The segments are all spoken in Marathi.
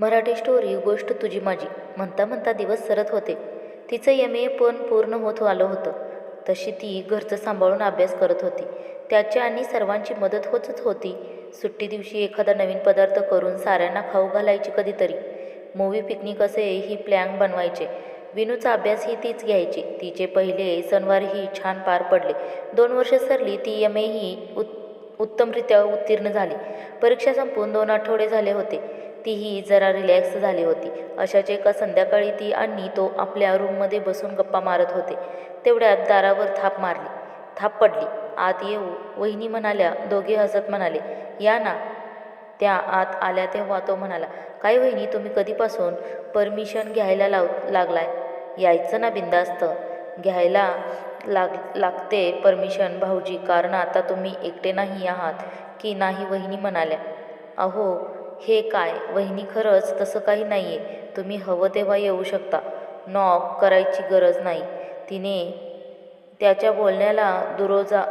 मराठी स्टोरी गोष्ट तुझी माझी. म्हणता म्हणता दिवस सरत होते. तिचं एम ए पण पूर्ण होत आलं होतं. तशी ती घरचं सांभाळून अभ्यास करत होती. त्याची आणि सर्वांची मदत होतच होती. सुट्टी दिवशी एखादा नवीन पदार्थ करून साऱ्यांना खाऊ घालायची कधीतरी. मूवी पिकनिक असे ही प्लॅन बनवायचे. विनूचा अभ्यासही तीच घ्यायची. तिचे पहिले सणवारही छान पार पडले. दोन वर्ष सरली ती एम एही उत् उत्तमरित्या उत्तीर्ण झाली. परीक्षा संपून दोन आठवडे झाले होते. तीही जरा रिलॅक्स झाली होती. अशाच एका संध्याकाळी ती आणि तो आपल्या रूममध्ये बसून गप्पा मारत होते. तेवढ्यात दारावर थाप मारली. थाप पडली. आत येऊ वहिनी म्हणाल्या दोघे हसत म्हणाले या ना. त्या आत आल्या तेव्हा तो म्हणाला काय वहिनी तुम्ही कधीपासून परमिशन घ्यायला लाव लागलाय? यायचं ना बिंदास्त. घ्यायला लाग लागते परमिशन भाऊजी. कारण आता तुम्ही एकटे नाही आहात. की नाही? वहिनी म्हणाल्या. अहो हे काय? वहिनी खरंच तसं काही नाही आहे तुम्ही हवं तेव्हा येऊ शकता. नॉक करायची गरज नाही. तिने त्याच्या बोलण्याला दुरोजा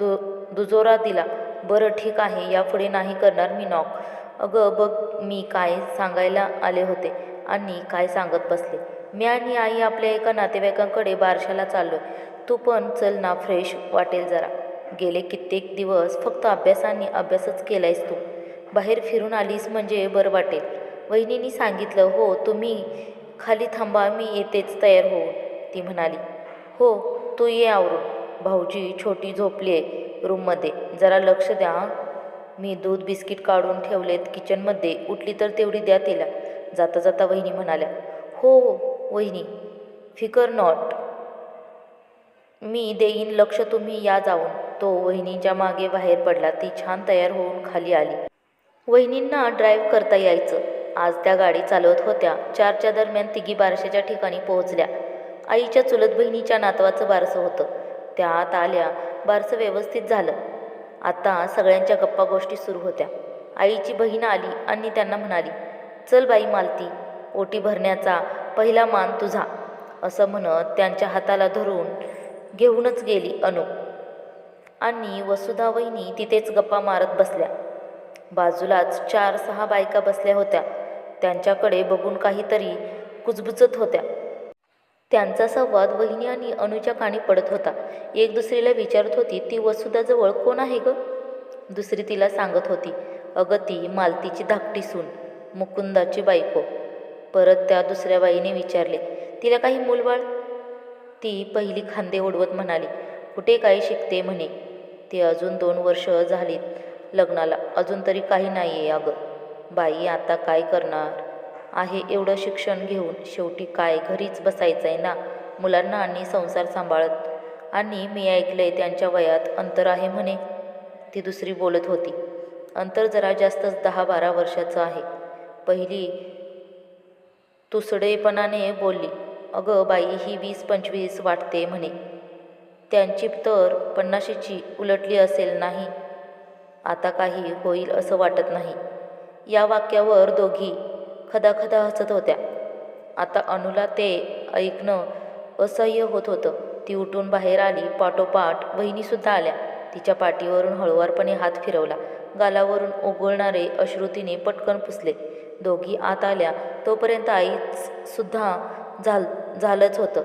दु दुजोरा दिला. बरं ठीक आहे. यापुढे नाही करणार मी नॉक. अगं बघ मी काय सांगायला आले होते आणि काय सांगत बसले. मी आणि आई आपल्या एका नातेवाईकांकडे बारशाला चाललो तू पण चल ना फ्रेश वाटेल जरा. गेले कित्येक दिवस फक्त अभ्यास आणि अभ्यासच केलायस तू. बाहेर फिरून आलीस म्हणजे बरं वाटेल. वहिनींनी सांगितलं हो तुम्ही खाली थांबा मी येतेच तयार होऊन. ती म्हणाली हो तू ये आवरून. भाऊजी छोटी झोपली आहे रूममध्ये. जरा लक्ष द्या मी दूध बिस्किट काढून ठेवलेत किचनमध्ये. उठली तर तेवढी द्या तिला. जाता जाता वहिनी म्हणाल्या हो हो वहिनी. फिकर नॉट. मी देईन लक्ष तुम्ही या जाऊन. तो वहिनीच्या मागे बाहेर पडला. ती छान तयार होऊन खाली आली. वहिनींना ड्राईव्ह करता यायचं. आज त्या गाडी चालवत होत्या. चारच्या दरम्यान तिघी बारशाच्या ठिकाणी पोहोचल्या. आईच्या चुलत बहिणीच्या नातवाचं बारसं होतं. त्या आत आल्या. बारसं व्यवस्थित झालं. आता सगळ्यांच्या गप्पा गोष्टी सुरू होत्या. आईची बहीण आली आणि त्यांना म्हणाली चल बाई मालती ओटी भरण्याचा पहिला मान तुझा. असं म्हणत त्यांच्या हाताला धरून घेऊनच गेली अनु. आणि वसुधा वहिनी तिथेच गप्पा मारत बसल्या. बाजूलाच चार सहा बायका बसल्या होत्या. त्यांच्याकडे बघून काहीतरी कुजबुजत होत्या. त्यांचा संवाद वहिनी आणि अनुच्या काणी पडत होता. एक दुसरीला विचारत होती ती वसुधाजवळ कोण आहे ग? दुसरी तिला सांगत होती अगं ती मालतीची धाकटी सून मुकुंदाची बायको. परत त्या दुसऱ्या बाईने विचारले तिला काही मूलबाळ? ती पहिली खांदे ओढवत म्हणाली कुठे काय शिकते म्हणे? ती अजून दोन वर्ष झालीत. लग्नाला. अजून तरी काही नाही आहे अगं. बाई आता काय करणार? आहे एवढं शिक्षण घेऊन शेवटी काय घरीच बसायचं आहे ना? मुलांना आणि संसार सांभाळत. आणि मी ऐकलंय त्यांच्या वयात अंतर आहे म्हणे. ती दुसरी बोलत होती. अंतर जरा जास्तच दहा बारा वर्षाचं आहे. पहिली तुसडेपणाने बोलली. अगं बाई ही वीस पंचवीस वाटते म्हणे. त्यांची तर पन्नाशीची उलटली असेल नाही. आता काही होईल असं वाटत नाही. या वाक्यावर दोघी खदाखदा हसत होत्या. आता अनुला ते ऐकणं असह्य होत होतं. ती उठून बाहेर आली पाठोपाठ वहिनीसुद्धा आल्या. तिच्या पाठीवरून हळुवारपणे हात फिरवला. गालावरून ओघळणारे अश्रुतीने पटकन पुसले. दोघी आत आल्या. तोपर्यंत आईच सुद्धा झाल झालंच होतं.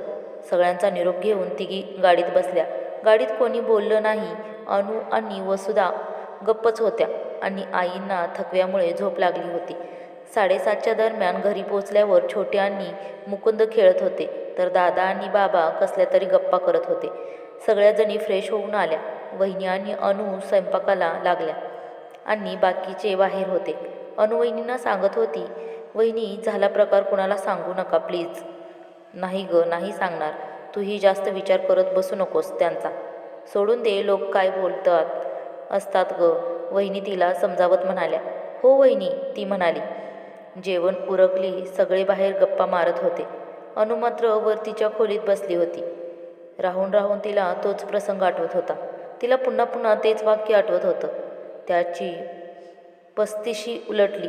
सगळ्यांचा निरोप घेऊन तिघी गाडीत बसल्या. गाडीत कोणी बोललं नाही. अनु आणि वसुधा गप्पच होत्या आणि आईंना थकव्यामुळे झोप लागली होती. साडेसातच्या दरम्यान घरी पोचल्यावर छोटे आणि मुकुंद खेळत होते तर दादा आणि बाबा कसल्या तरी गप्पा करत होते. सगळ्या जणी फ्रेश होऊन आल्या. वहिनी आणि अनु स्वयंपाकाला लागल्या. आणि बाकीचे बाहेर होते. अनुवहिनींना सांगत होती वहिनी झाला प्रकार कुणाला सांगू नका प्लीज नाही ग नाही सांगणार. तूही जास्त विचार करत बसू नकोस त्यांचा. सोडून दे लोक काय बोलतात. असतात ग वहिनी तिला समजावत म्हणाल्या. हो वहिनी ती म्हणाली. जेवण उरकली सगळे बाहेर गप्पा मारत होते. अनु मात्र वरतीच्या खोलीत बसली होती. राहून राहून तिला तोच प्रसंग आठवत होता. तिला पुन्हा पुन्हा तेच वाक्य आठवत होतं. त्याची पस्तीशी उलटली.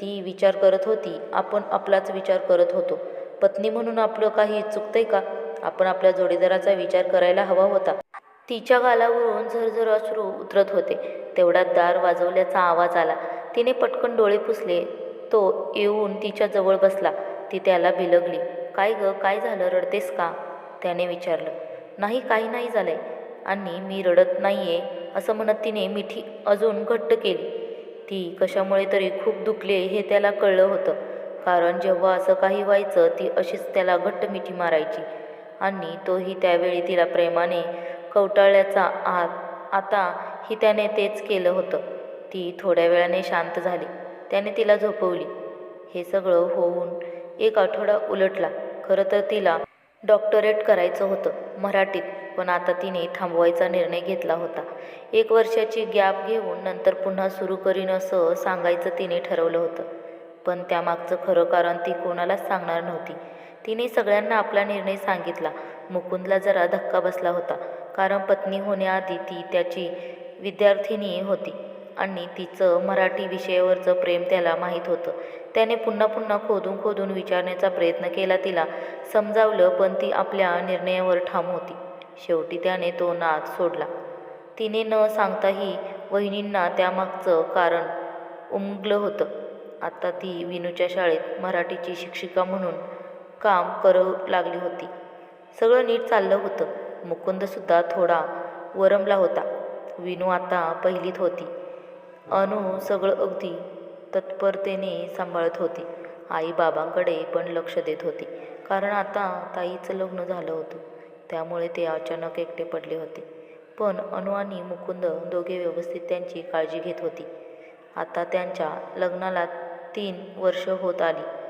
ती विचार करत होती आपण आपलाच विचार करत होतो. पत्नी म्हणून आपलं काही चुकतंय का? आपण आपल्या जोडीदाराचा विचार करायला हवा होता. तिच्या गालावरून झरझर अश्रू उतरत होते. तेवढ्यात दार वाजवल्याचा आवाज आला. तिने पटकन डोळे पुसले. तो येऊन तिच्या जवळ बसला. ती त्याला बिलगली. काय ग? काय झालं? रडतेस का? त्याने विचारलं. नाही काही नाही झालंय. आणि मी रडत नाही आहे असं म्हणत तिने मिठी अजून घट्ट केली. ती कशामुळे तरी खूप दुखले हे त्याला कळलं होतं. कारण जेव्हा असं काही व्हायचं ती अशीच त्याला घट्ट मिठी मारायची. आणि तोही त्यावेळी तिला प्रेमाने कवटाळल्याचा आत. आता ही त्याने तेच केलं होतं. ती थोड्या वेळाने शांत झाली. त्याने तिला झोपवली. हे सगळं होऊन एक आठवडा उलटला. खरं तर तिला डॉक्टरेट करायचं होतं मराठीत पण आता तिने थांबवायचा निर्णय घेतला होता. एक वर्षाची गॅप घेऊन नंतर पुन्हा सुरू करीन असं सांगायचं तिने ठरवलं होतं. पण त्यामागचं खरं कारण ती कोणालाच सांगणार नव्हती. तिने सगळ्यांना आपला निर्णय सांगितला. मुकुंदला जरा धक्का बसला होता. कारण पत्नी होण्याआधी ती त्याची विद्यार्थिनी होती आणि तिचं मराठी विषयावरचं प्रेम त्याला माहीत होतं. त्याने पुन्हा पुन्हा खोदून खोदून विचारण्याचा प्रयत्न केला तिला. समजावलं पण ती आपल्या निर्णयावर ठाम होती. शेवटी त्याने तो नाद सोडला. तिने न सांगताही वहिनींना त्यामागचं कारण उमगलं होतं. आता ती विनूच्या शाळेत मराठीची शिक्षिका म्हणून काम करू लागली होती. सगळं नीट चाललं होतं. मुकुंदसुद्धा थोडा वरमला होता. विनू आता पहिलीत होती. अनु सगळं अगदी तत्परतेने सांभाळत होती. आई बाबांकडे पण लक्ष देत होती. कारण आता ताईचं लग्न झालं होतं. त्यामुळे ते अचानक एकटे पडले होते. पण अनु आणि मुकुंद दोघे व्यवस्थित त्यांची काळजी घेत होती. आता त्यांच्या लग्नाला तीन वर्ष होत आली.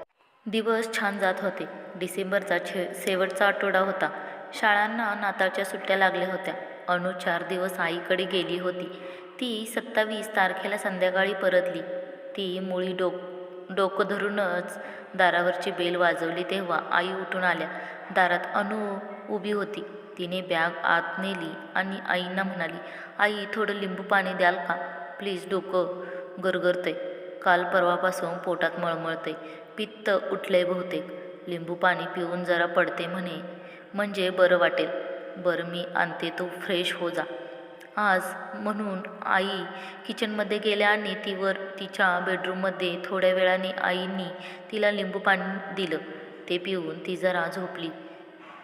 दिवस छान जात होते. डिसेंबरचा छे शेवटचा आठवडा होता. शाळांना नाताळच्या सुट्ट्या लागल्या होत्या. अनु चार दिवस आईकडे गेली होती. ती सत्तावीस तारखेला संध्याकाळी परतली. ती मुळी डोक डोकं धरूनच दारावरची बेल वाजवली तेव्हा आई उठून आल्या. दारात अनु उभी होती. तिने बॅग आत नेली आणि आईंना म्हणाली आई थोडं लिंबू पाणी द्याल का? प्लीज डोकं गरगरतंय. काल परवापासून पोटात मळमळतंय. पित्त उठले बहुतेक. लिंबू पाणी पिऊन जरा पडते म्हणे. म्हणजे बरं वाटेल. बरं मी आणते तू फ्रेश हो जा. आज म्हणून आई किचनमध्ये गेल्या आणि तीवर तिच्या बेडरूममध्ये थोड्या वेळाने आईंनी तिला लिंबू पाणी दिलं. ते पिऊन ती जरा झोपली.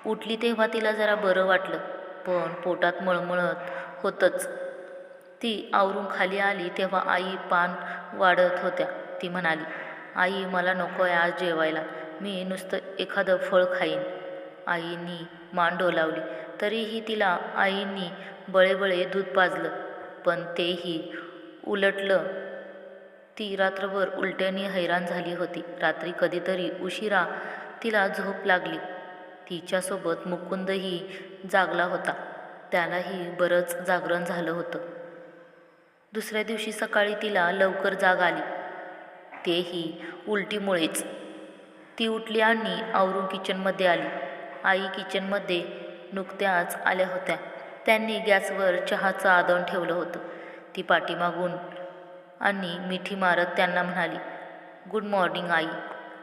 उठली तेव्हा तिला जरा बरं वाटलं. पण पोटात मळमळत होतंच. ती आवरून खाली आली तेव्हा आई पान वाढत होत्या. ती म्हणाली आई मला नको आहे आज जेवायला. मी नुसतं एखादं फळ खाईन. आईनी मान डोलावली तरीही तिला आईंनी बळेबळे दूध पाजलं. पण तेही उलटलं. ती रात्रभर उलट्याने हैराण झाली होती. रात्री कधीतरी उशिरा तिला झोप लागली. तिच्यासोबत मुकुंदही जागला होता. त्यालाही बरंच जागरण झालं होतं. दुसऱ्या दिवशी सकाळी तिला लवकर जाग आली. तेही उलटीमुळेच. ती उठली आणि आवरून किचनमध्ये आली. आई किचनमध्ये नुकत्याच आल्या होत्या. त्यांनी गॅसवर चहाचं आदण ठेवलं होतं. ती पाठीमागून आणि मिठी मारत त्यांना म्हणाली गुड मॉर्निंग आई.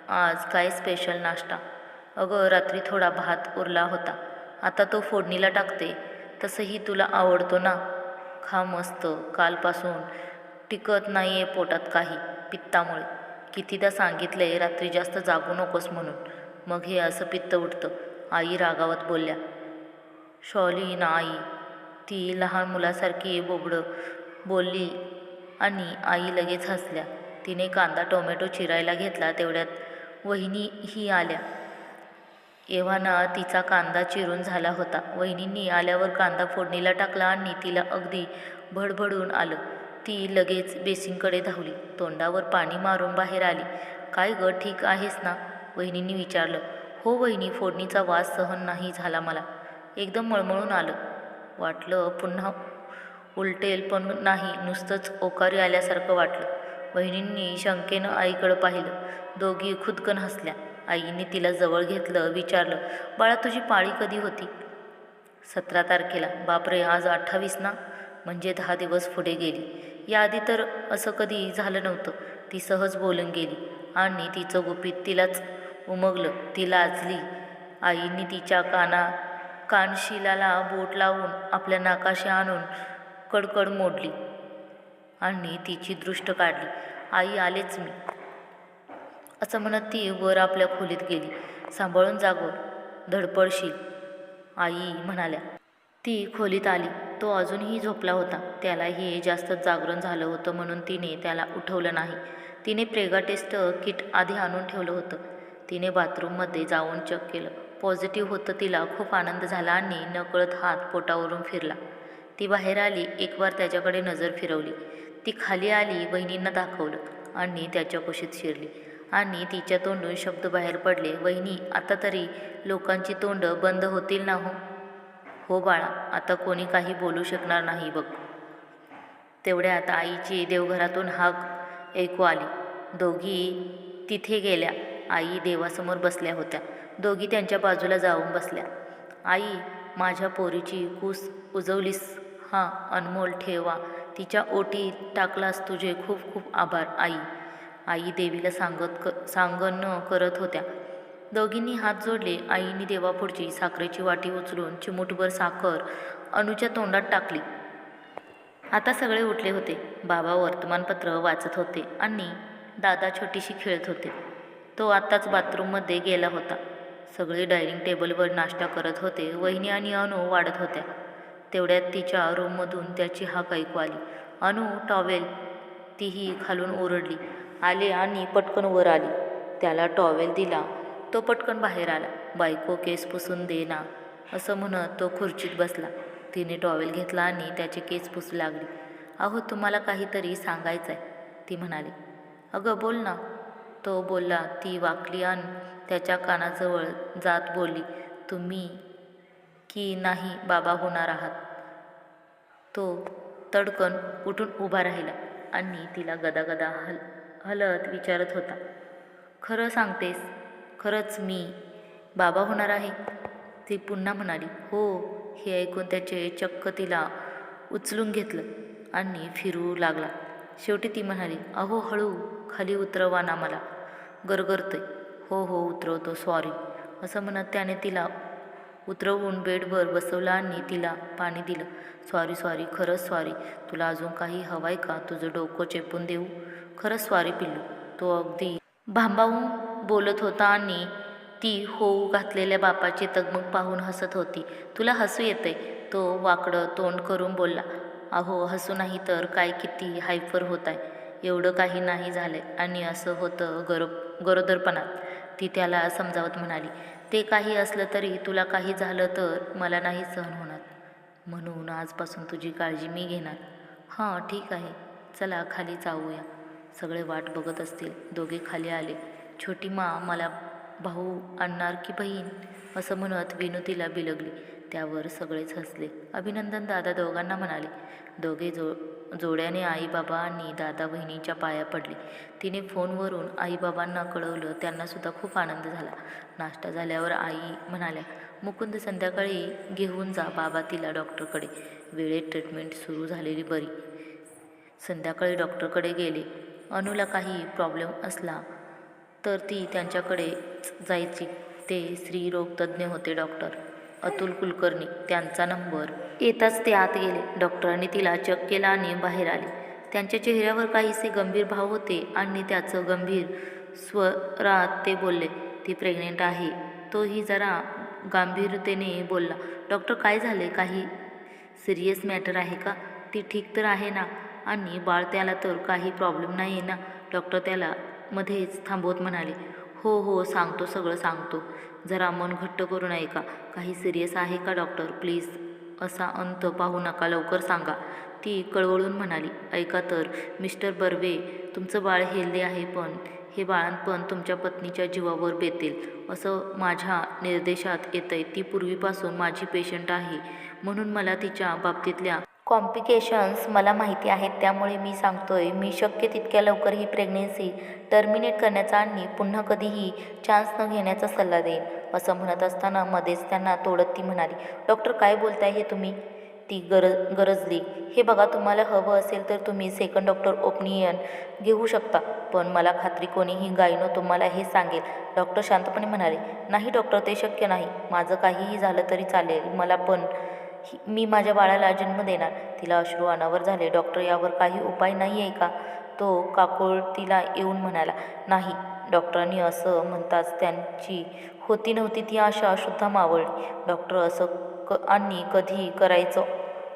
आज काय स्पेशल नाश्ता? अगं रात्री थोडा भात उरला होता. आता तो फोडणीला टाकते. तसंही तुला आवडतो ना? खा मस्त. कालपासून टिकत नाही आहे पोटात काही. पित्तामुळे. कितीदा सांगितलंय रात्री जास्त जागू नकोस म्हणून. मग हे असं पित्त उठतं. आई रागावत बोलल्या शॉली ना आई ती लहान मुलासारखी बोबडं बोलली आणि आई लगेच हसल्या. तिने कांदा टोमॅटो चिरायला घेतला तेवढ्यात वहिनीही आल्या. एव्हाना तिचा कांदा चिरून झाला होता. वहिनींनी आल्यावर कांदा फोडणीला टाकला आणि तिला अगदी भडभडून आलं. ती लगेच बेसिनकडे धावली. तोंडावर पाणी मारून बाहेर आली. काय ग ठीक आहेस ना? वहिनींनी विचारलं. हो वहिनी फोडणीचा वास सहन नाही झाला मला. एकदम मळमळून आलं. वाटलं पुन्हा उलटेल पण नाही नुसतंच ओकारी आल्यासारखं वाटलं. वहिनींनी शंकेनं आईकडं पाहिलं. दोघी खुदकन हसल्या. आईने तिला जवळ घेतलं विचारलं बाळा तुझी पाळी कधी होती? सतरा तारखेला. बापरे आज अठ्ठावीस ना? म्हणजे दहा दिवस पुढे गेली. याआधी तर असं कधी झालं नव्हतं. ती सहज बोलून गेली आणि तिचं गुपित तिलाच उमगलं. ती लाजली. आईने तिच्या काना कानशिलाला बोट लावून आपल्या नाकाशी आणून कडकड मोडली आणि तिची दृष्ट काढली. आई आलेच मी. असं म्हणत ती वर आपल्या खोलीत गेली. सांभाळून जागो धडपडशील. आई म्हणाल्या. ती खोलीत आली. तो अजूनही झोपला होता. त्यालाही जास्तच जागरण झालं होतं म्हणून तिने त्याला उठवलं नाही. तिने प्रेगा टेस्ट किट आधी आणून ठेवलं होतं. तिने बाथरूममध्ये जाऊन चेक केलं. पॉझिटिव्ह होतं तिला. खूप आनंद झाला आणि नकळत हात पोटावरून फिरला. ती बाहेर आली. एक वार त्याच्याकडे नजर फिरवली. ती खाली आली बहिणींना दाखवलं आणि त्याच्या कुशीत शिरली. आणि तिच्या तोंडून शब्द बाहेर पडले. वहिनी आता तरी लोकांची तोंड बंद होतील ना हो? हो बाळा आता कोणी काही बोलू शकणार नाही बघ. तेवढ्यात आईची देवघरातून हाक ऐकू आली. दोघी तिथे गेल्या. आई देवासमोर बसल्या होत्या. दोघी त्यांच्या बाजूला जाऊन बसल्या. आई माझ्या पोरीची कूस उजवलीस? हां अनमोल ठेवा. तिच्या ओटी टाकलास तुझे खूप खूप आभार आई. आई देवीला सांगत क सांगण करत होत्या. दोघींनी हात जोडले. आईने देवापुढची साखरेची वाटी उचलून चिमूटभर साखर अनुच्या तोंडात टाकली. आता सगळे उठले होते. बाबा वर्तमानपत्र वाचत होते आणि दादा छोटीशी खेळत होते. तो आत्ताच बाथरूममध्ये गेला होता. सगळे डायनिंग टेबलवर नाश्ता करत होते. वहिनी आणि अनु वाढत होत्या. तेवढ्यात तिच्या रूममधून त्याची हाक ऐकू आली. अनु टॉवेल तीही खालून ओरडली. आले आणि पटकन वर आली. त्याला टॉवेल दिला. तो पटकन बाहेर आला. बायको केस पुसून दे ना असं म्हणत तो खुर्चीत बसला. तिने टॉवेल घेतला आणि त्याचे केस पुसू लागली. अहो तुम्हाला काहीतरी सांगायचं आहे ती म्हणाली. अगं बोल ना. तो बोलला. ती वाकली आणि त्याच्या कानाजवळ जात बोलली तुम्ही की नाही बाबा होणार आहात? तो तडकन उठून उभा राहिला आणि तिला गदागदा हल हलत विचारत होता. खरं सांगतेस खरंच मी बाबा होणार आहे. ती पुन्हा म्हणाली हो हे ऐकून त्याचे चक्क तिला उचलून घेतलं आणि फिरू लागला. शेवटी ती म्हणाली अहो हळू खाली उतरवा ना मला. गरगरतंय. हो हो उतरवतो सॉरी असं म्हणत त्याने तिला उतरवून बेडवर बसवलं आणि तिला पाणी दिलं. सॉरी सॉरी खरंच सॉरी तुला अजून काही हवाय का? तुझं डोकं चेपून देऊ. खरंच सॉरी पिल्लू. तो अगदी भांबावून बोलत होता आणि ती होऊ घातलेल्या बापाची तगमग पाहून हसत होती. तुला हसू येते तो वाकडं तोंड करून बोलला. अहो हसू नाही तर काय किती हायफर होत आहे एवढं काही नाही झालंय. आणि असं होतं गरो गरोदरपणात. ती त्याला समजावत म्हणाली ते काही असलं तरी तुला काही झालं तर मला नाही सहन होणार. म्हणून आजपासून तुझी काळजी मी घेणार. हां ठीक आहे. चला खाली जाऊया. सगळे वाट बघत असतील. दोघे खाली आले. छोटी मा मला भाऊ आणणार की बहीण? असं म्हणत विनू बिलगली. त्यावर सगळेच हसले. अभिनंदन दादा दोघांना म्हणाले. दोघे जो जोड्याने आईबाबा आणि दादा बहिणीच्या पाया पडले. तिने फोनवरून आईबाबांना कळवलं. त्यांनासुद्धा खूप आनंद झाला. नाश्ता झाल्यावर आई म्हणाल्या मुकुंद संध्याकाळी घेऊन जा. बाबा तिला डॉक्टरकडे. वेळेत ट्रीटमेंट सुरू झालेली बरी. संध्याकाळी डॉक्टरकडे गेले. अनुला काही प्रॉब्लेम असला तर ती त्यांच्याकडे जायची. ते स्त्रीरोगतज्ज्ञ होते डॉक्टर. अतुल कुलकर्णी त्यांचा नंबर. येताच ते आत गेले. डॉक्टरांनी तिला चेक केला आणि बाहेर आले. त्यांच्या चेहऱ्यावर काहीसे गंभीर भाव होते आणि त्याचं गंभीर स्वरात ते बोलले ती प्रेग्नेंट आहे. तोही जरा गांभीरतेने बोलला डॉक्टर काय झाले? काही सिरियस मॅटर आहे का? ती ठीक तर आहे ना? आणि बाळ त्याला तर काही प्रॉब्लेम नाही आहे ना? डॉक्टर त्याला मध्येच थांबवत म्हणाले हो हो सांगतो सगळं सांगतो. जरा मन घट्ट करून ऐका काही सिरियस आहे का डॉक्टर प्लीज असा अंत पाहू नका. लवकर सांगा. ती कळवळून म्हणाली ऐका तर मिस्टर बर्वे तुमचं बाळ हेल्दी आहे पण हे बाळणपण तुमच्या पत्नीच्या जीवावर बेतेल. असं माझ्या निर्देशात येतंय. ती पूर्वीपासून माझी पेशंट आहे. म्हणून मला तिच्या बाबतीतल्या कॉम्प्लिकेशन्स मला माहिती आहेत त्यामुळे मी सांगतोय मी शक्य तितक्या लवकर ही प्रेग्नेन्सी टर्मिनेट करण्याचा आणि पुन्हा कधीही चान्स न घेण्याचा सल्ला देईन असं म्हणत असताना मध्येच त्यांना तोडत ती म्हणाली डॉक्टर काय बोलताय हे तुम्ही? ती गरज गरजली हे बघा तुम्हाला हवं असेल तर तुम्ही सेकंड डॉक्टर ओपिनियन घेऊ शकता पण मला खात्री कोणीही गायनो तुम्हाला हे सांगेल. डॉक्टर शांतपणे म्हणाले नाही डॉक्टर ते शक्य नाही माझं काहीही झालं तरी चालेल मला पण मी माझ्या बाळाला जन्म देणार. तिला अश्रू अनावर झाले. डॉक्टर यावर काही उपाय नाही आहे का? तो काकोळतीला येऊन म्हणाला नाही. डॉक्टरांनी असं म्हणताच त्यांची होती नव्हती ती आशा सुद्धा मावळली. डॉक्टर असं क आणि कधी करायचं?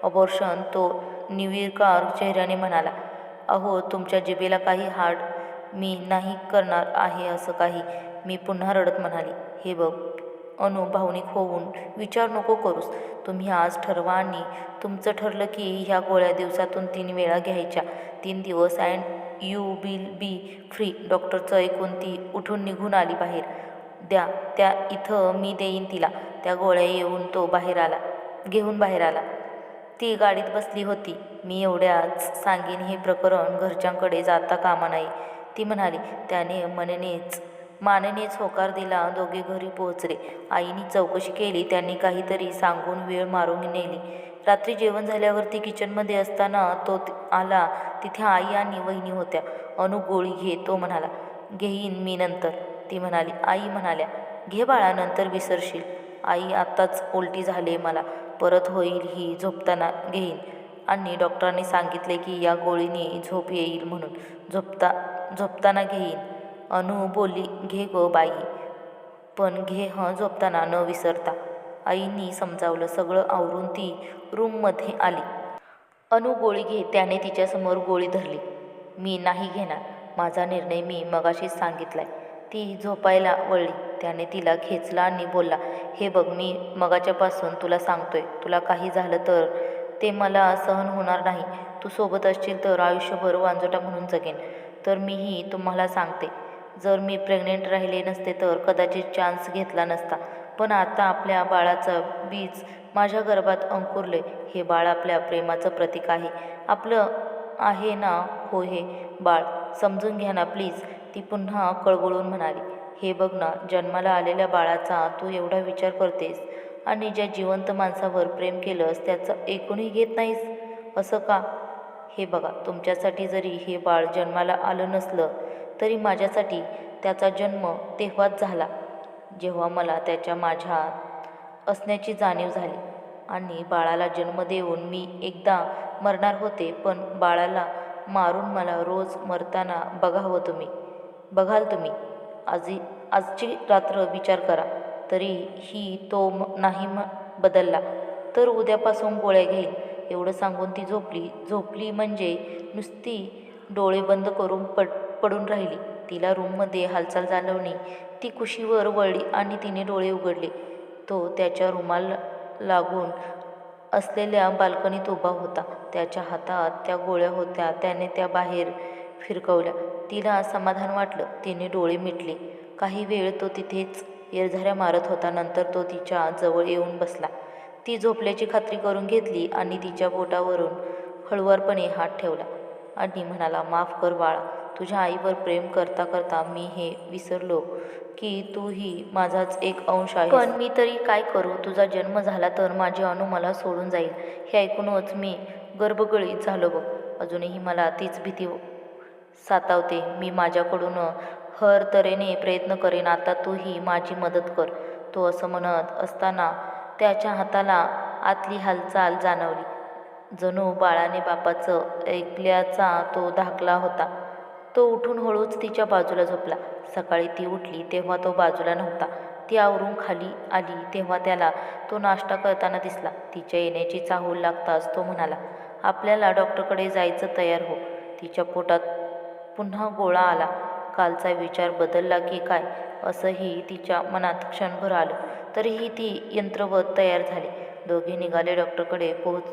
अबॉर्शन तो निवीरकार चेहऱ्याने म्हणाला अहो तुमच्या जिभेला काही हाड मी नाही करणार आहे असं काही. मी पुन्हा रडत म्हणाली हे बघ अनु भावनिक होऊन विचार नको करूस. तुम्ही आज ठरवा आणि तुमचं ठरलं की ह्या गोळ्या दिवसातून तीन वेळा घ्यायच्या. तीन दिवस and you will be free डॉक्टरचं ऐकून ती उठून निघून आली बाहेर. द्या त्या इथं मी देईन तिला. त्या गोळ्या येऊन तो बाहेर आला घेऊन बाहेर आला. ती गाडीत बसली होती. मी एवढ्याच सांगेन हे प्रकरण घरच्यांकडे जाता कामा नाही. ती म्हणाली त्याने मननेच मानेनेच होकार दिला. दोघे घरी पोहोचले. आईनी चौकशी केली. त्यांनी काहीतरी सांगून वेळ मारून नेली. रात्री जेवण झाल्यावरती किचनमध्ये असताना तो आला. तिथे आई आणि वहिनी होत्या. अनु गोळी घे तो म्हणाला. घेईन मी नंतर. ती म्हणाली. आई म्हणाल्या. घे बाळा नंतर विसरशील. आई आत्ताच उलटी झाली मला. परत होईल ही झोपताना घेईन. आणि डॉक्टरांनी सांगितले की या गोळीने झोप येईल म्हणून. झोपता झोपताना घेईन. अनु बोलली घे गो बाई. पण घे हं झोपताना न विसरता. आईनी समजावलं सगळं आवरून ती रूममध्ये आली. अनु गोळी घे त्याने तिच्यासमोर गोळी धरली. मी नाही घेणार. माझा निर्णय मी मगाशीच सांगितलाय. ती झोपायला वळली. त्याने तिला खेचला आणि बोलला हे बघ मी मगाच्यापासून तुला सांगतोय. तुला काही झालं तर ते मला सहन होणार नाही. तू सोबत असशील तर आयुष्यभर वांजोटा म्हणून जगेन. तर मीही तुम्हाला सांगते. जर मी प्रेग्नेंट राहिले नसते तर कदाचित चान्स घेतला नसता. पण आता आपल्या बाळाचं बीज माझ्या गर्भात अंकुरले. हे बाळ आपल्या प्रेमाचं प्रतीक आहे. आपलं आहे ना हो हे बाळ? समजून घ्या ना प्लीज ती पुन्हा कळवळून म्हणाली. हे बघ ना जन्माला आलेल्या बाळाचा तू एवढा विचार करतेस आणि ज्या जिवंत माणसावर प्रेम केलंस त्याचं ऐकूनही घेत नाहीस. असं का? हे बघा तुमच्यासाठी जरी हे बाळ जन्माला आलं नसलं तरी माझ्यासाठी त्याचा जन्म तेव्हाच झाला जेव्हा मला त्याच्या माझ्या असण्याची जाणीव झाली. आणि बाळाला जन्म देऊन मी एकदा मरणार होते पण बाळाला मारून मला रोज मरताना बघावं तुम्ही. बघाल तुम्ही. आजी आजची रात्र विचार करा. तरी ही तो म नाही म बदलला. तर उद्यापासून गोळ्या घेईल एवढं सांगून ती झोपली. झोपली म्हणजे नुसती डोळे बंद करून पड पडून राहिली. तिला रूममध्ये हालचाल जाणवली. ती कुशीवर वळली आणि तिने डोळे उघडले. तो त्याच्या रुमाल लागून असलेल्या बाल्कनीत उभा होता. त्याच्या हातात त्या गोळ्या होत्या. त्याने त्या बाहेर फिरकवल्या. तिला समाधान वाटलं. तिने डोळे मिटले. काही वेळ तो तिथेच येरझाऱ्या मारत होता. नंतर तो तिच्या जवळ येऊन बसला. ती झोपल्याची खात्री करून घेतली आणि तिच्या बोटावरून हळुवारपणे हात ठेवला आणि म्हणाला माफ कर बाळा. तुझ्या आईवर प्रेम करता करता मी हे विसरलो की तूही माझाच एक अंश आहे पण मी तरी काय करू? तुझा जन्म झाला तर माझी अनु मला सोडून जाईल. हे ऐकूनच मी गर्भगळीत झालो बघ. अजूनही मला तीच भीती सातावते. मी माझ्याकडून हर तऱ्हेने प्रयत्न करेन. आता तूही माझी मदत कर. तो असं म्हणत असताना त्याच्या हाताला आतली हालचाल जाणवली. जणू बाळाने बापाचं ऐकल्याचा तो धाकला होता. तो उठून हळूच तिच्या बाजूला झोपला. सकाळी ती उठली तेव्हा तो बाजूला नव्हता. ती आवरून खाली आली तेव्हा त्याला तो नाश्ता करताना दिसला. तिच्या येण्याची चाहूल लागताच तो म्हणाला आपल्याला डॉक्टरकडे जायचं तयार हो. तिच्या पोटात पुन्हा गोळा आला. कालचा विचार बदलला की काय? असंही तिच्या मनात क्षणभर आलं. तरीही ती यंत्रवत तयार झाली. दोघे निघाले डॉक्टरकडे पोहोच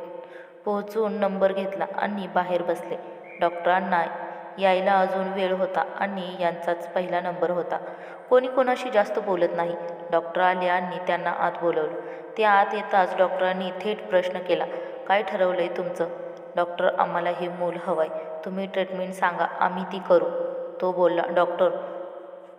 पोहोचून नंबर घेतला आणि बाहेर बसले. डॉक्टरांना यायला अजून वेळ होता आणि यांचाच पहिला नंबर होता. कोणी कोणाशी जास्त बोलत नाही. डॉक्टर आले आणि त्यांना आत बोलवलं. ते आत येताच डॉक्टरांनी थेट प्रश्न केला काय ठरवलं आहे तुमचं? डॉक्टर आम्हाला हे मूल हवं आहे तुम्ही ट्रीटमेंट सांगा आम्ही ती करू. तो बोलला डॉक्टर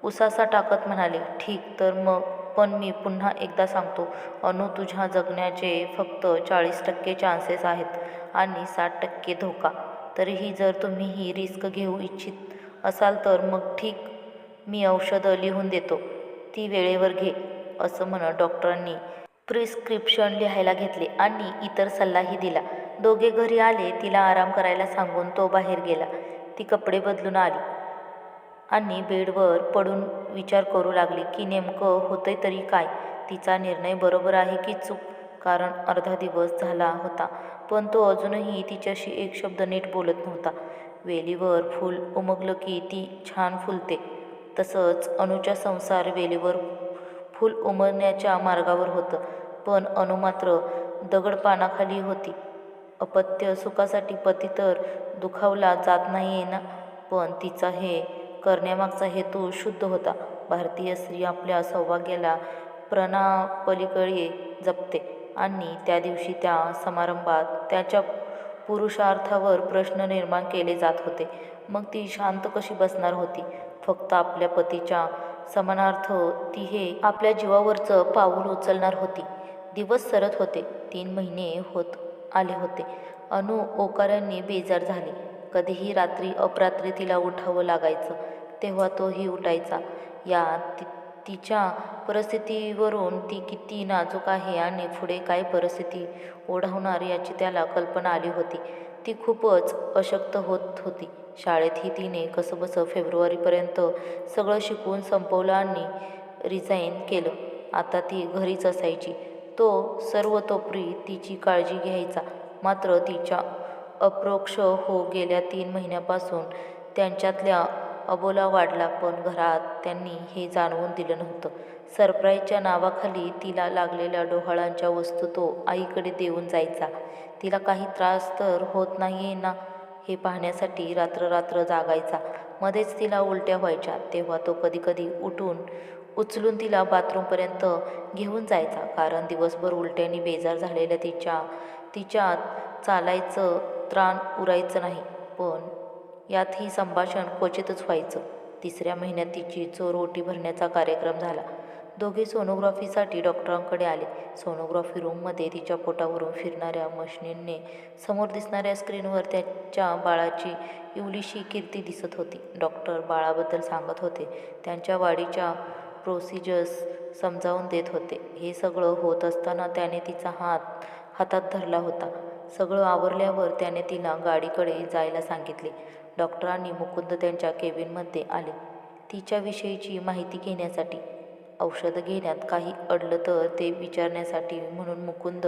उसासा टाकत म्हणाले ठीक तर मग पण मी पुन्हा एकदा सांगतो. अनु तुझ्या जगण्याचे फक्त चाळीस टक्के चान्सेस आहेत आणि साठ टक्के धोका. तरीही जर तुम्ही ही रिस्क घेऊ इच्छित असाल तर मग ठीक मी औषधं लिहून देतो. ती वेळेवर घे असं म्हणत डॉक्टरांनी प्रिस्क्रिप्शन लिहायला घेतले आणि इतर सल्लाही दिला. दोघे घरी आले तिला आराम करायला सांगून तो बाहेर गेला. ती कपडे बदलून आली आणि बेडवर पडून विचार करू लागली की नेमकं होतंय तरी काय? तिचा निर्णय बरोबर आहे की चूक? कारण अर्धा दिवस झाला होता पण तो अजूनही तिच्याशी एक शब्द नीट बोलत नव्हता. वेलीवर फूल उमगलं की ती छान फुलते. तसंच अणूच्या संसार वेलीवर फूल उमरण्याच्या मार्गावर होतं पण अनु मात्र दगडपानाखाली होती. अपत्य सुखासाठी पती तर दुखावला जात नाही ना पण तिचा हे करण्यामागचा हेतू शुद्ध होता. भारतीय स्त्री आपल्या सौभाग्याला प्रणापलीकडे जपते. आणि त्या दिवशी त्या समारंभात त्याच्या पुरुषार्थावर प्रश्न निर्माण केले जात होते. मग ती शांत कशी बसणार होती? फक्त आपल्या पतीच्या समानार्थ ती हे आपल्या जीवावरचं पाऊल उचलणार होती. दिवस सरत होते. तीन महिने होत आले होते. अनु ओकारांनी बेजार झाली. कधीही रात्री अपरात्री तिला उठावं लागायचं तेव्हा तोही उठायचा. या तिच्या परिस्थितीवरून ती किती नाजूक आहे आणि पुढे काय परिस्थिती ओढवणार याची त्याला कल्पना आली होती. ती खूपच अशक्त होत होती. शाळेतही तिने कसंबसं फेब्रुवारीपर्यंत सगळं शिकवून संपवलं आणि रिझाईन केलं. आता ती घरीच असायची. तो सर्वतोपरी तिची काळजी घ्यायचा. मात्र तिच्या अप्रोक्ष हो गेल्या तीन महिन्यापासून त्यांच्यातल्या अबोला वाढला पण घरात त्यांनी हे जाणवून दिलं नव्हतं. सरप्राईजच्या नावाखाली तिला लागलेल्या डोहाळांच्या वस्तू तो आईकडे देऊन जायचा. तिला काही त्रास तर होत नाही आहे ना हे पाहण्यासाठी रात्र रात्र जागायचा. मध्येच तिला उलट्या व्हायच्या तेव्हा तो कधीकधी उठून उचलून तिला बाथरूमपर्यंत घेऊन जायचा. कारण दिवसभर उलट्याने बेजार झालेल्या तिच्या तिच्यात चालायचं त्राण उरायचं नाही. पण यातही संभाषण क्वचितच व्हायचं. तिसऱ्या महिन्यात तिची चोरोटी भरण्याचा कार्यक्रम झाला. दोघे सोनोग्राफीसाठी डॉक्टरांकडे आले. सोनोग्राफी रूममध्ये तिच्या पोटावरून फिरणाऱ्या मशनींनी समोर दिसणाऱ्या स्क्रीनवर त्याच्या बाळाची इवलीशी कीर्ती दिसत होती. डॉक्टर बाळाबद्दल सांगत होते. त्यांच्या वाढीच्या प्रोसिजर्स समजावून देत होते. हे सगळं होत असताना त्याने तिचा हात हातात धरला होता. सगळं आवरल्यावर त्याने तिला गाडीकडे जायला सांगितले. डॉक्टरांनी मुकुंद त्यांच्या केबिनमध्ये आले. तिच्याविषयीची माहिती घेण्यासाठी. औषधं घेण्यात काही अडलं तर ते विचारण्यासाठी म्हणून मुकुंद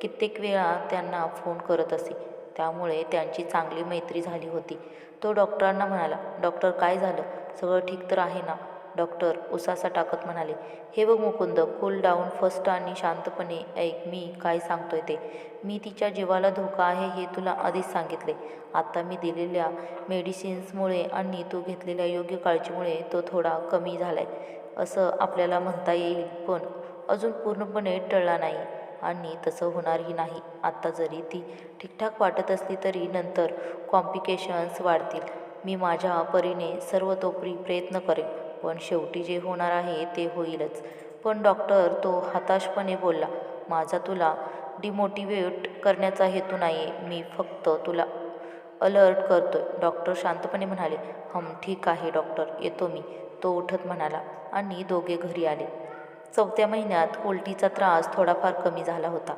कित्येक वेळा त्यांना फोन करत असे. त्यामुळे त्यांची चांगली मैत्री झाली होती. तो डॉक्टरांना म्हणाला डॉक्टर काय झालं? सगळं ठीक तर आहे ना? डॉक्टर उसासा टाकत म्हणाले हे बघ मुकुंद कूल डाऊन फर्स्ट आणि शांतपणे ऐक मी काय सांगतोय ते. मी तिच्या जीवाला धोका आहे हे तुला आधीच सांगितले. आता मी दिलेल्या मेडिसिन्समुळे आणि तू घेतलेल्या योग्य काळजीमुळे तो थोडा कमी झाला आहे असं आपल्याला म्हणता येईल पण अजून पूर्णपणे टळला नाही आणि तसं होणारही नाही. आत्ता जरी ती ठीकठाक वाटत असली तरी नंतर कॉम्प्लिकेशन्स वाढतील. मी माझ्या परीने सर्वतोपरी प्रयत्न करेन. पण शेवटी जे होणार आहे ते होईलच. पण डॉक्टर तो हताशपणे बोलला माझा तुला डिमोटिवेट करण्याचा हेतू नाही आहे मी फक्त तुला अलर्ट करतोय. डॉक्टर शांतपणे म्हणाले हम ठीक आहे डॉक्टर येतो मी. तो उठत म्हणाला आणि दोघे घरी आले. चौथ्या महिन्यात उलटीचा त्रास थोडाफार कमी झाला होता.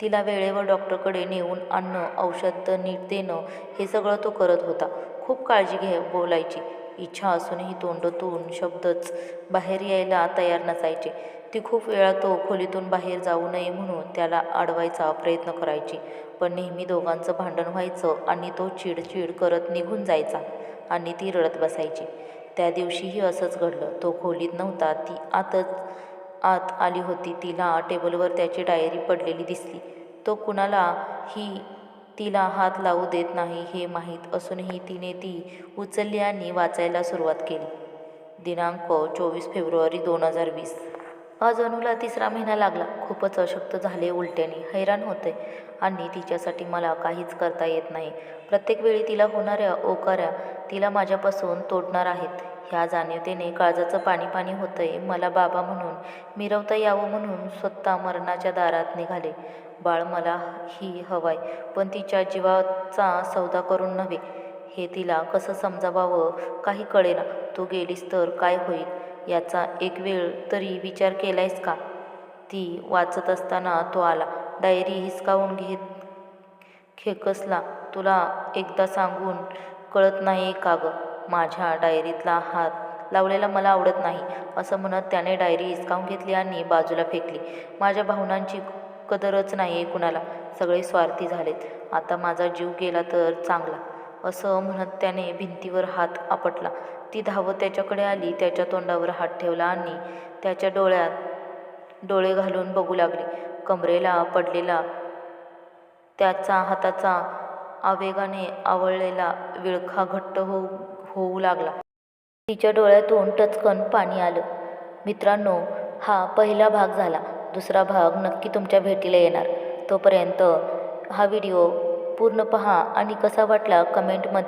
तिला वेळेवर डॉक्टरकडे नेऊन आणणं औषध नीट देणं हे सगळं तो करत होता. खूप काळजी घे बोलायची. इच्छा असूनही तोंडातून शब्दच बाहेर यायला तयार नसायचे. ती खूप वेळा तो खोलीतून बाहेर जाऊ नये म्हणून त्याला अडवायचा प्रयत्न करायची. पण नेहमी दोघांचं भांडण व्हायचं आणि तो चिडचिड करत निघून जायचा आणि ती रडत बसायची. त्या दिवशीही असंच घडलं. तो खोलीत नव्हता. ती आतच आत आली होती. तिला टेबलवर त्याची डायरी पडलेली दिसली. तो कुणाला ही तिला हात लावू देत नाही हे माहीत असूनही तिने ती उचलली आणि वाचायला सुरुवात केली. दिनांक चोवीस फेब्रुवारी दोन हजार वीस. आज अनुला तिसरा महिना लागला. खूपच अशक्त झाले उलट्याने. हैराण होते. आणि तिच्यासाठी मला काहीच करता येत नाही. प्रत्येक वेळी तिला होणाऱ्या ओकाऱ्या तिला माझ्यापासून तोडणार आहेत. ह्या जाणीवतेने काळजाचं पाणी पाणी होतंय. मला बाबा म्हणून मिरवता यावं म्हणून स्वतः मरणाच्या दारात निघाले. बाळ मला ही हवाय पण तिच्या जीवाचा सौदा करून नव्हे. हे तिला कसं समजावावं काही कळेना. तू गेलीस तर काय होईल? याचा एक वेळ तरी विचार केलायस का? ती वाचत असताना तो आला. डायरी हिसकावून घेत खेकसला तुला एकदा सांगून कळत नाही का गं? माझ्या डायरीतला हात लावलेला मला आवडत नाही. असं म्हणत त्याने डायरी हिसकावून घेतली आणि बाजूला फेकली. माझ्या भावनांची कदरच नाही आहे कुणाला. सगळे स्वार्थी झालेत. आता माझा जीव गेला तर चांगला. असं म्हणत त्याने भिंतीवर हात आपटला. ती धावत त्याच्याकडे आली त्याच्या तोंडावर हात ठेवला आणि त्याच्या डोळ्यात डोळे घालून बघू लागली. कमरेला पडलेला त्याचा हाताचा आवेगाने आवळलेला विळखा घट्ट होऊ होऊ लागला. तिच्या डोळ्यातून टचकन पाणी आलं. मित्रांनो हा पहिला भाग झाला. दुसरा भाग नक्की तुमच्या भेटीला येणार. तोपर्यंत हा व्हिडिओ पूर्ण पहा आणि कसा वाटला कमेंटमध्ये